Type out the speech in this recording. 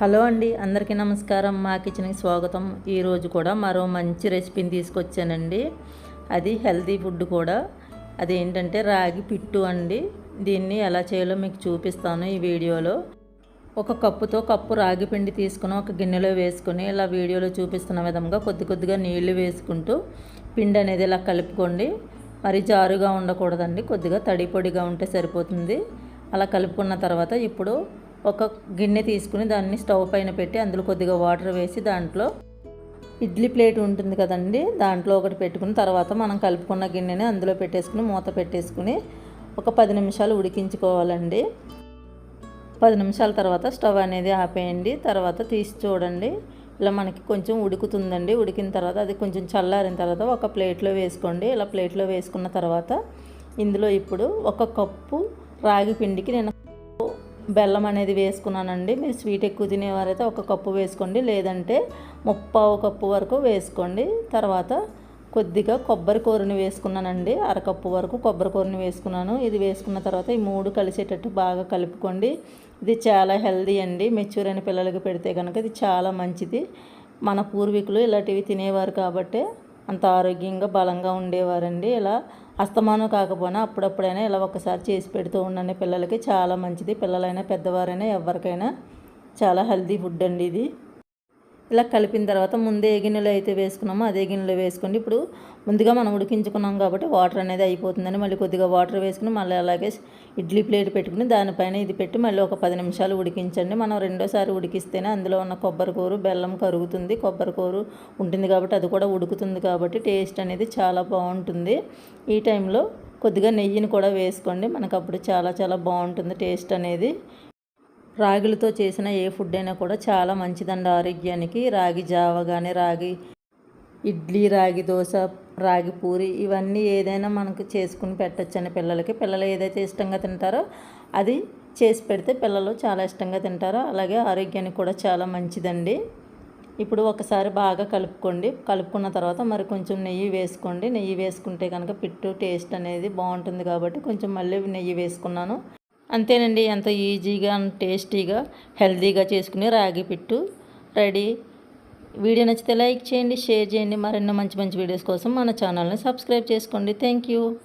Hello అండి అందరికీ నమస్కారం. మా కిచెన్కి స్వాగతం. ఈరోజు కూడా మరో మంచి రెసిపీని తీసుకొచ్చానండి. అది హెల్తీ ఫుడ్ కూడా. అదేంటంటే రాగి పిట్టు అండి. దీన్ని ఎలా చేయాలో మీకు చూపిస్తాను ఈ వీడియోలో. ఒక కప్పుతో కప్పు రాగి పిండి తీసుకుని ఒక గిన్నెలో వేసుకుని ఇలా వీడియోలో చూపిస్తున్న విధంగా కొద్ది కొద్దిగా నీళ్ళు వేసుకుంటూ పిండి అనేది ఇలా కలుపుకోండి. మరి జారుగా ఉండకూడదండి. కొద్దిగా తడి పొడిగా ఉంటే సరిపోతుంది. అలా కలుపుకున్న తర్వాత ఇప్పుడు ఒక గిన్నె తీసుకుని దాన్ని స్టవ్ పైన పెట్టి అందులో కొద్దిగా వాటర్ వేసి దాంట్లో ఇడ్లీ ప్లేట్ ఉంటుంది కదండి దాంట్లో ఒకటి పెట్టుకుని తర్వాత మనం కలుపుకున్న గిన్నెని అందులో పెట్టేసుకుని మూత పెట్టేసుకుని ఒక పది నిమిషాలు ఉడికించుకోవాలండి. పది నిమిషాల తర్వాత స్టవ్ అనేది ఆపేయండి. తర్వాత తీసి చూడండి. ఇలా మనకి కొంచెం ఉడుకుతుందండి. ఉడికిన తర్వాత అది కొంచెం చల్లారిన తర్వాత ఒక ప్లేట్లో వేసుకోండి. ఇలా ప్లేట్లో వేసుకున్న తర్వాత ఇందులో ఇప్పుడు ఒక కప్పు రాగి పిండికి నేను బెల్లం అనేది వేసుకున్నానండి. మీరు స్వీట్ ఎక్కువ తినేవారైతే ఒక కప్పు వేసుకోండి. లేదంటే ముప్పావు కప్పు వరకు వేసుకోండి. తర్వాత కొద్దిగా కొబ్బరి కూరని వేసుకున్నానండి. అరకప్పు వరకు కొబ్బరి కూరని వేసుకున్నాను. ఇది వేసుకున్న తర్వాత ఈ మూడు కలిసేటట్టు బాగా కలుపుకోండి. ఇది చాలా హెల్దీ అండి. మెచ్యూర్ అయిన పిల్లలకి పెడితే కనుక ఇది చాలా మంచిది. మన పూర్వీకులు ఇలాంటివి తినేవారు కాబట్టి అంత ఆరోగ్యంగా బలంగా ఉండేవారండి. ఇలా అస్తమానం కాకపోయినా అప్పుడప్పుడైనా ఇలా ఒకసారి చేసి పెడుతూ ఉండండి. పిల్లలకి చాలా మంచిది. పిల్లలైనా పెద్దవారైనా ఎవరికైనా చాలా హెల్దీ ఫుడ్ అండి ఇది. ఇలా కలిపిన తర్వాత ముందే ఏ గిన్నెలో అయితే వేసుకున్నామో అదే గిన్నెలో వేసుకోండి. ఇప్పుడు ముందుగా మనం ఉడికించుకున్నాం కాబట్టి వాటర్ అనేది అయిపోతుందని మళ్ళీ కొద్దిగా వాటర్ వేసుకుని మళ్ళీ అలాగే ఇడ్లీ ప్లేట్ పెట్టుకుని దానిపైన ఇది పెట్టి మళ్ళీ ఒక పది నిమిషాలు ఉడికించండి. మనం రెండోసారి ఉడికిస్తేనే అందులో ఉన్న కొబ్బరికూరు బెల్లం కరుగుతుంది. కొబ్బరి కూర ఉంటుంది కాబట్టి అది కూడా ఉడుకుతుంది కాబట్టి టేస్ట్ అనేది చాలా బాగుంటుంది. ఈ టైంలో కొద్దిగా నెయ్యిని కూడా వేసుకోండి. మనకు అప్పుడు చాలా చాలా బాగుంటుంది టేస్ట్ అనేది. రాగులతో చేసిన ఏ ఫుడ్ అయినా కూడా చాలా మంచిదండి ఆరోగ్యానికి. రాగి జావ కానీ రాగి ఇడ్లీ రాగి దోశ రాగి పూరి ఇవన్నీ ఏదైనా మనకు చేసుకుని పెట్టచ్చండి పిల్లలకి. పిల్లలు ఏదైతే ఇష్టంగా తింటారో అది చేసి పెడితే పిల్లలు చాలా ఇష్టంగా తింటారో. అలాగే ఆరోగ్యానికి కూడా చాలా మంచిదండి. ఇప్పుడు ఒకసారి బాగా కలుపుకోండి. కలుపుకున్న తర్వాత మరి కొంచెం నెయ్యి వేసుకోండి. నెయ్యి వేసుకుంటే కనుక పిట్టు టేస్ట్ అనేది బాగుంటుంది కాబట్టి కొంచెం మళ్ళీ నెయ్యి వేసుకున్నాను. అంతేనండి ఎంత ఈజీగా టేస్టీగా హెల్తీగా చేసుకుని రాగి పిట్టు రెడీ. వీడియో నచ్చితే లైక్ చేయండి షేర్ చేయండి. మరెన్నో మంచి మంచి వీడియోస్ కోసం మన ఛానల్ని సబ్స్క్రైబ్ చేసుకోండి. Thank you.